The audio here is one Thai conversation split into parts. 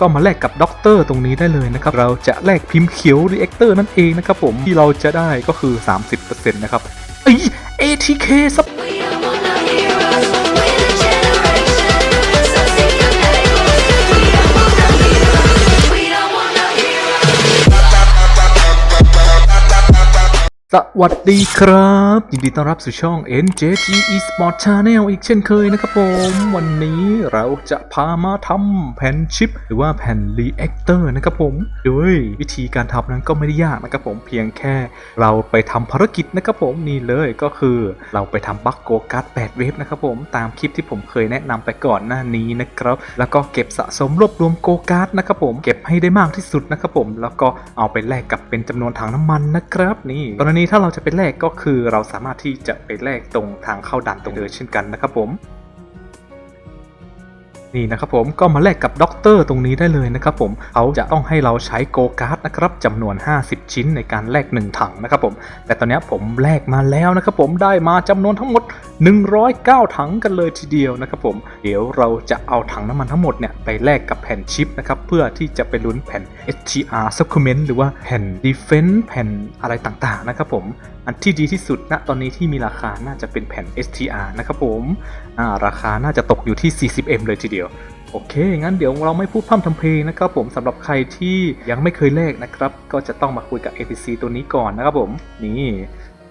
ก็มาแลกกับด็อกเตอร์ตรงนี้ได้เลยนะครับ เราจะแลกพิมพ์เขียวรีแอคเตอร์นั่นเองนะครับผมที่เราจะได้ก็คือ 30%นะครับเอ้ย ATK ซับ สวัสดีครับ ยินดีต้อนรับสู่ช่อง NJG Esport Channel อีกเช่นเคยนะครับผม วันนี้เราจะพามาทำแผ่นชิป หรือว่าแผ่น Reactor นะครับผม โดยวิธีการทำนั้นก็ไม่ได้ยากนะครับผมเพียงแค่เราไปทำภารกิจนะครับผมนี่เลยก็คือเราไปทำบัคโกการ์ด8เวฟนะครับผมตามคลิปที่ผมเคยแนะนำไปก่อนหน้านี้นะครับ แล้วก็เก็บสะสมรวบรวมโกการ์ดนะครับผมเก็บให้ได้มากที่สุดนะครับผมแล้วก็เอาไปแลกกับเป็นจำนวนถังน้ำมันนะครับนี่กรณีถ้าเราจะไปแลกก็คือเราสามารถที่จะไปแลกตรงทางเข้าดันตรงเดินเช่นกันนะครับผม นี่นะครับผมก็มาแลกกับด็อกเตอร์ตรงนี้ได้เลยนะครับผมเขาจะต้องให้เราใช้โกการ์ดนะครับจำนวน 50 ชิ้นในการแลก1ถังนะครับผมแต่ตอนนี้ผมแลกมาแล้วนะครับผมได้มาจำนวนทั้งหมด 109 ถังกันเลยทีเดียวนะครับผมเดี๋ยวเราจะเอาถังน้ำมันทั้งหมดเนี่ยไปแลกกับแผ่นชิปนะครับเพื่อที่จะไปลุ้นแผ่น STR Supplement หรือว่าแผ่น Defense แผ่นอะไรต่างๆนะครับผมอันที่ดีที่สุดณตอนนี้ที่มีราคาน่าจะเป็นแผ่น STR นะครับผม อ่าราคาน่าจะตกอยู่ที่ 40M เลยทีเดียวโอเค งั้นเดี๋ยวเราไม่พูดพร่ำทำเพลงนะครับผมสำหรับใครที่ยังไม่เคยแลกนะครับ ก็จะต้องมาคุยกับ APC ตัวนี้ก่อนนะครับผม นี่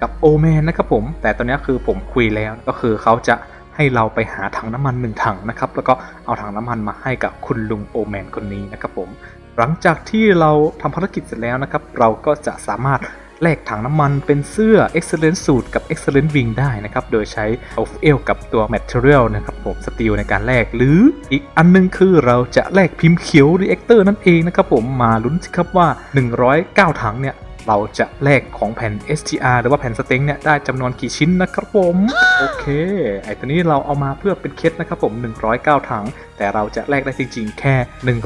กับโอแมนนะครับผม แต่ตอนนี้คือผมคุยแล้วก็คือเขาจะให้เราไปหาถังน้ำมันหนึ่งถังนะครับ แล้วก็เอาถังน้ำมันมาให้กับคุณลุงโอแมนคนนี้นะครับผม หลังจากที่เราทำภารกิจเสร็จแล้วนะครับ เราก็จะสามารถ แลกถังน้ำมันเป็นเสื้อ Excellent Suit กับ Excellent Wing ได้นะครับ โดยใช้ of l กับตัว Material นะครับผมสตีลในการแลกหรืออีกอันนึงคือเราจะแลกพิมพ์เขียว Reactor นั่นเองนะครับผมมาลุ้นสิครับว่า 109 ถังเนี่ย เราจะแลกของแผ่น STR หรือว่าแผ่นสเต็งเนี่ยได้จำนวนกี่ชิ้นนะครับผม โอเค ไอตัวนี้เราเอามาเพื่อเป็นเคสนะครับผม 109 ถัง แต่เราจะแลกได้จริงๆ แค่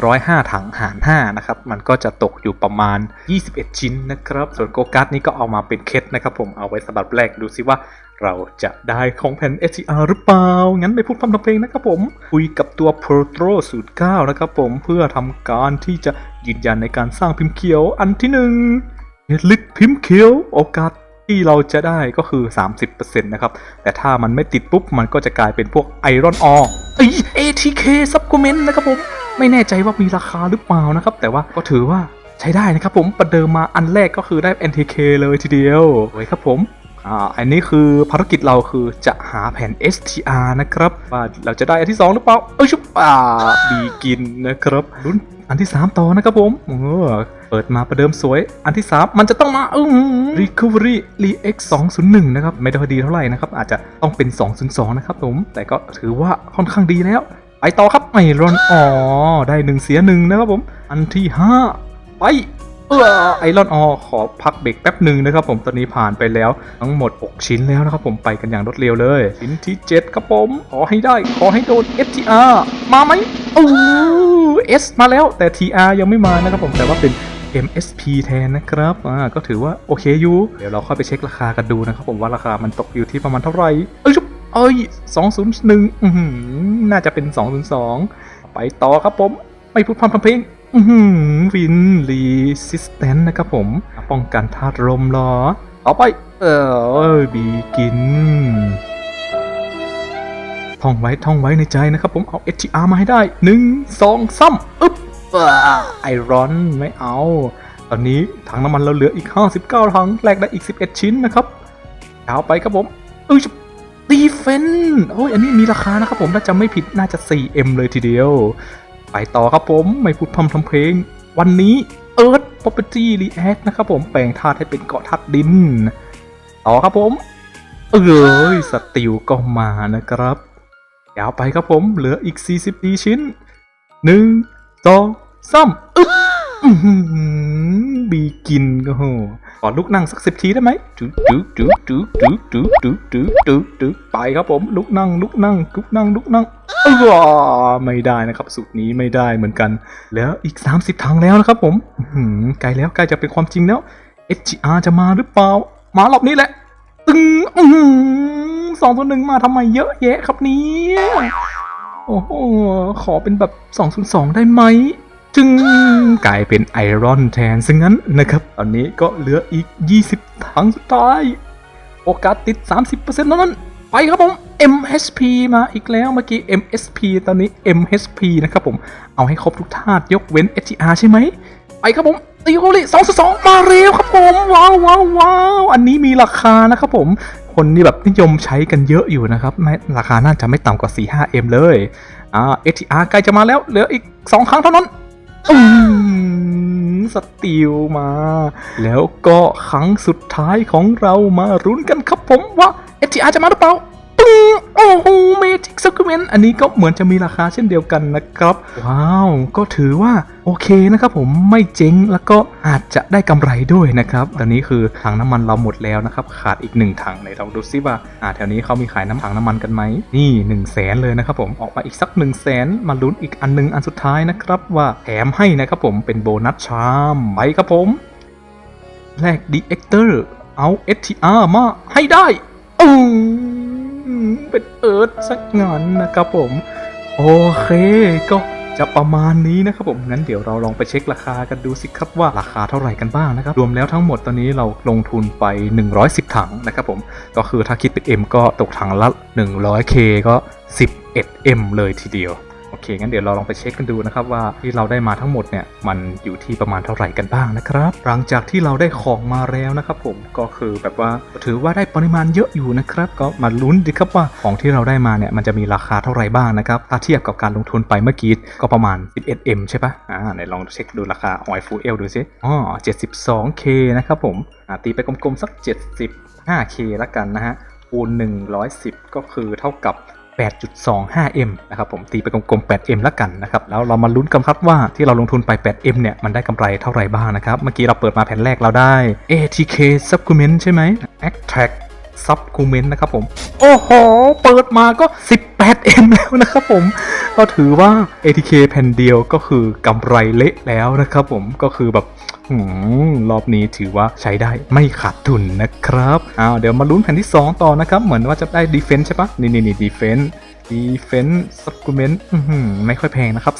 105 ถังหาร 5 นะครับ มันก็จะตกอยู่ประมาณ 21 ชิ้นนะครับ ส่วนโกการ์ดนี้ก็เอามาเป็นเคสนะครับผม เอาไว้สำหรับแลกดูซิว่าเราจะได้ของแผ่น STR หรือเปล่า งั้นไม่พูดพร่ำทำเพลงนะครับผม คุยกับตัว Protro 09 นะครับผม เพื่อทำการที่จะยืนยันในการสร้างพิมพ์เขียวอันที่หนึ่ง เฮดลิกพิมพ์เขียวโอกาสที่เราจะได้ก็คือ 30%นะครับ แต่ถ้ามันไม่ติดปุ๊บ มันก็จะกลายเป็นพวกไอรอนออไอ ATK ซับคอมเมนต์นะครับผม ไม่แน่ใจว่ามีราคาหรือเปล่านะครับ แต่ว่าก็ถือว่าใช้ได้นะครับผม ประเดิมมาอันแรกก็คือได้ NTK เลยทีเดียวโอ้ยครับผมอ่าอันนี้คือภารกิจเราคือจะหาแผ่น STR นะครับว่าเราจะได้อันที่ 2 หรือเปล่า เอ้ยชุบอ่าบีกินนะครับลุ้น อันที่ 3 ต่อนะครับผมเออเปิดมาประเดิมสวย อันที่ 3 มันจะต้องมาอืม Recovery Rex 201 นะครับ ไม่ได้พอดีเท่าไหร่นะครับ อาจจะต้องเป็น 202 นะครับผม แต่ก็ถือว่าค่อนข้างดีแล้ว ไปต่อครับไอรอนอ๋อได้หนึ่งเสียหนึ่งนะครับผม อันที่ 5 ไป ไอรอนออขอพักเบรกแป๊บหนึ่งนะครับผมตอนนี้ผ่านไปแล้วทั้งหมด 6 ชิ้นแล้วนะครับผมไปกันอย่างรวดเร็วเลย ชิ้นที่ 7 ครับผม ขอให้ได้ ขอให้โดน FTR มาไหมโอ้ S มาแล้วแต่ TR ยังไม่มานะครับผมแต่ว่าเป็น MSP แทนนะครับ อ่า ก็ถือว่าโอเคอยู่ เดี๋ยวเราค่อยไปเช็คราคากันดูนะครับผมว่าราคามันตกอยู่ที่ประมาณเท่าไหร่ เอ้ยชุบเอ้ย201อือหือน่าจะเป็น202ไปต่อครับผม ไม่พูดพร่ำทำเพลงอือหือ วินรีสิสแตนนะครับผม ป้องกันธาตุลมเหรอต่อไป เออบีกิน ท่องไว้ท่องไว้ในใจนะครับผมเอา HTR มาให้ได้หนึ่งสองสามอึ๊บไอรอนไม่เอา ตอนนี้ถังน้ำมันเราเหลืออีก 59 ถังแลกได้อีก 11 ชิ้นนะครับยาวไปครับผมเอ้ยดีเฟนโอ้ยอันนี้มีราคานะครับผมถ้าจำไม่ผิดน่าจะ 4M เลยทีเดียว ไปต่อครับผมไม่พูดพร่ำทำเพลง วันนี้ Earth Property React นะครับผมแปลงธาตุให้เป็นเกาะธาตุดิน ต่อครับผม เอ้ยสติวก็มานะครับยาวไปครับผมเหลืออีก44ชิ้น 1 2 3อึ๊บอื้อหือ บีกินก็โหขอลุกนั่งสักสิบทีได้ไหมจุ๊จุ๊จุ๊จุ๊จุ๊จุ๊จุ๊จุ๊จุ๊จุ๊ไปครับผมลุกนั่งลุกนั่งลุกนั่งลุกนั่งเออไม่ได้นะครับสูตรนี้ไม่ได้เหมือนกัน แล้วอีก 30ถังแล้วนะครับผมอื้อหือใกลแล้วใกล้จะเป็นความจริงแล้ว HGR จะมาหรือเปล่า มารอบนี้แหละตึงอื้อหือสองตัวหนึ่งมาทำไมเยอะแยะครับเนี้โอ้โหขอเป็นแบบ 202 ได้ไหม จึงกลายเป็นไอรอนแทนซะงั้นนะครับตอนนี้ก็เหลืออีก 20 ถังสุดท้าย โอกาสติด 30%เท่านั้น ไปครับผม MHP มาอีกแล้วเมื่อกี้ MSP ตอนนี้ MHP นะครับผม เอาให้ครบทุกธาตุยกเว้น HTR ใช่ไหม ไปครับผมตีโคลิสองสองมาเร็วครับผมว้าวว้าวว้าวอันนี้มีราคานะครับผมคนนี่แบบนิยมใช้กันเยอะอยู่นะครับไม่ราคาน่าจะไม่ต่ำกว่า 4-5M เลยอ่า HTR ใกล้จะมาแล้วเหลืออีก 2 ครั้งเท่านั้น อืมสติลมา แล้วก็ครั้งสุดท้ายของเรามารุ้นกันครับผมว่า FTR จะมาหรือเปล่า ปึ้งโอ้โหเมจิกซักเมนอันนี้ก็เหมือนจะมีราคาเช่นเดียวกันนะครับ ว้าว ก็ถือว่าโอเคนะครับผมไม่เจ๊งแล้วก็อาจจะได้กำไรด้วยนะครับ ตอนนี้คือถังน้ำมันเราหมดแล้วนะครับ ขาดอีกหนึ่งถังไหนลองดูซิว่าอ่าแถวนี้เขามีขายน้ำถังน้ำมันกันไหมนี่1นึ่งแสนเลยนะครับผมออกมาอีกสัก1นึ่งแสนมาลุ้นอีกอันหนึงอันสุดท้ายนะครับว่าแถมให้นะครับผมเป็นโบนัสชามไปครับผมแลกดีเอ็กเตอร์เอา STR มาให้ได้อืม เป็นเอิร์ธสักงานนะครับผม โอเค ก็จะประมาณนี้นะครับผม งั้นเดี๋ยวเราลองไปเช็คราคากันดูสิครับว่าราคาเท่าไหร่กันบ้างนะครับ รวมแล้วทั้งหมดตอนนี้เราลงทุนไป 110 ถังนะครับผม ก็คือถ้าคิดเป็น M ก็ตกถังละ 100K ก็ 11M เลยทีเดียว โอเค งั้นเดี๋ยวเราลองไปเช็คกันดูนะครับว่าที่เราได้มาทั้งหมดเนี่ยมันอยู่ที่ประมาณเท่าไหร่กันบ้างนะครับ หลังจากที่เราได้ของมาแล้วนะครับผมก็คือแบบว่าถือว่าได้ปริมาณเยอะอยู่นะครับ ก็มาลุ้นดีครับว่าของที่เราได้มาเนี่ยมันจะมีราคาเท่าไหร่บ้างนะครับถ้าเทียบกับการลงทุนไปเมื่อกี้ก็ประมาณ 11M ใช่ปะอ่าไหนลองเช็คดูราคา Oil Fuel ดูสิอ๋อ 72K นะครับผมอ่าตีไปกลมๆสัก 75K ละกันนะฮะคูณ110 ก็คือเท่ากับ 8.25M นะครับผมตีไปกลมๆ 8M ละกันนะครับแล้วเรามาลุ้นกันครับว่าที่เราลงทุนไป 8M เนี่ยมันได้กำไรเท่าไหร่บ้างนะครับ เมื่อกี้เราเปิดมาแผ่นแรกเราได้ ATK Supplement ใช่ไหม Attract Supplement นะครับผม โอ้โห เปิดมาก็ 18M แล้วนะครับผม ก็ถือว่า ATK แผ่นเดียวก็คือกำไรเละแล้วนะครับผมก็คือแบบหืมรอบนี้ถือว่าใช้ได้ไม่ขาดทุนนะครับอ้าวเดี๋ยวมาลุ้นแผ่นที่ 2 ต่อนะครับ เหมือนว่าจะได้ defense ใช่ปะนี่นี่นี่ defense defense supplement ไม่ค่อยแพงนะครับ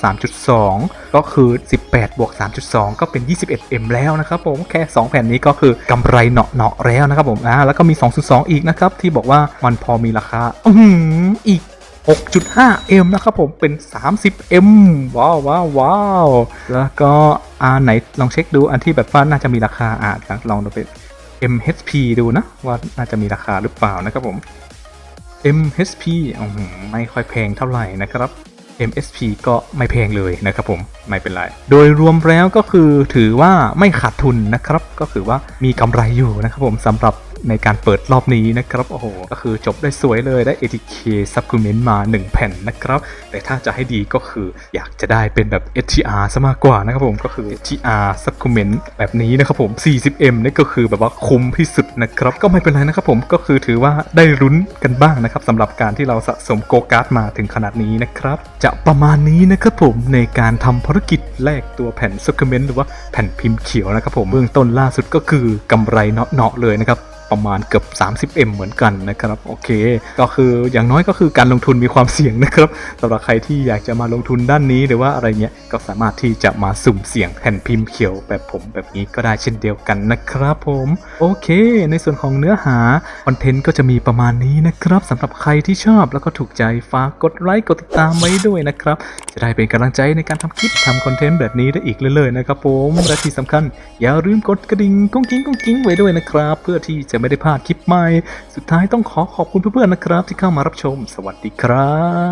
3.2 ก็คือ 18 บวก 3.2 ก็เป็น 21M แล้วนะครับผม แค่ 2 แผ่นนี้ก็คือกำไรเนาะเนาะแล้วนะครับผมอ่าแล้วก็มี 2.2 อีกนะครับ ที่บอกว่ามันพอมีราคา อืออีก 6.5M นะครับผมเป็น 30M ว้าวว้าวว้าวแล้วก็อ่าไหนลองเช็คดูอันที่แบบว่าน่าจะมีราคาอ่าลองดูเป็น MHP ดูนะ ว่าน่าจะมีราคาหรือเปล่านะครับผม MHP ไม่ค่อยแพงเท่าไหร่นะครับ MSP ก็ไม่แพงเลยนะครับผมไม่เป็นไร โดยรวมแล้วก็คือถือว่าไม่ขาดทุนนะครับ ก็คือว่ามีกำไรอยู่นะครับผมสำหรับ ในการเปิดรอบนี้นะครับโอ้โหก็คือจบได้สวยเลยได้ ATK Supplement มา 1 แผ่นนะครับ แต่ถ้าจะให้ดีก็คืออยากจะได้เป็นแบบ STR ซะมากกว่านะครับผมก็คือ STR Supplement แบบนี้นะครับผม 40M นี่ก็คือแบบว่าคุ้มที่สุดนะครับ ก็ไม่เป็นไรนะครับผมก็คือถือว่าได้รุ้นกันบ้างนะครับสำหรับการที่เราสะสมโกการ์ดมาถึงขนาดนี้นะครับ จะประมาณนี้นะครับผมในการทำภารกิจแลกตัวแผ่น Supplement หรือว่าแผ่นพิมพ์เขียวนะครับผมเบื้องต้นล่าสุดก็คือกำไรเนาะๆเลยนะครับ ประมาณเกือบ 30M เหมือนกันนะครับโอเค ก็คืออย่างน้อยก็คือการลงทุนมีความเสี่ยงนะครับสำหรับใครที่อยากจะมาลงทุนด้านนี้หรือว่าอะไรเงี้ยก็สามารถที่จะมาสุ่มเสี่ยงแผ่นพิมพ์เขียวแบบผมแบบนี้ก็ได้เช่นเดียวกันนะครับผมโอเค ในส่วนของเนื้อหาคอนเทนต์ก็จะมีประมาณนี้นะครับสำหรับใครที่ชอบแล้วก็ถูกใจฝากกดไลค์กดติดตามไว้ด้วยนะครับ จะได้เป็นกำลังใจในการทำคลิปทำคอนเทนต์แบบนี้ได้อีกเรื่อยๆนะครับผมและที่สำคัญ อย่าลืมกดกระดิ่งกุ้งกิ้งกุ้งกิ้งไว้ด้วยนะครับ เพื่อที่จะจะไม่ได้พลาดคลิปใหม่ สุดท้ายต้องขอขอบคุณเพื่อนๆนะครับ ที่เข้ามารับชม สวัสดีครับ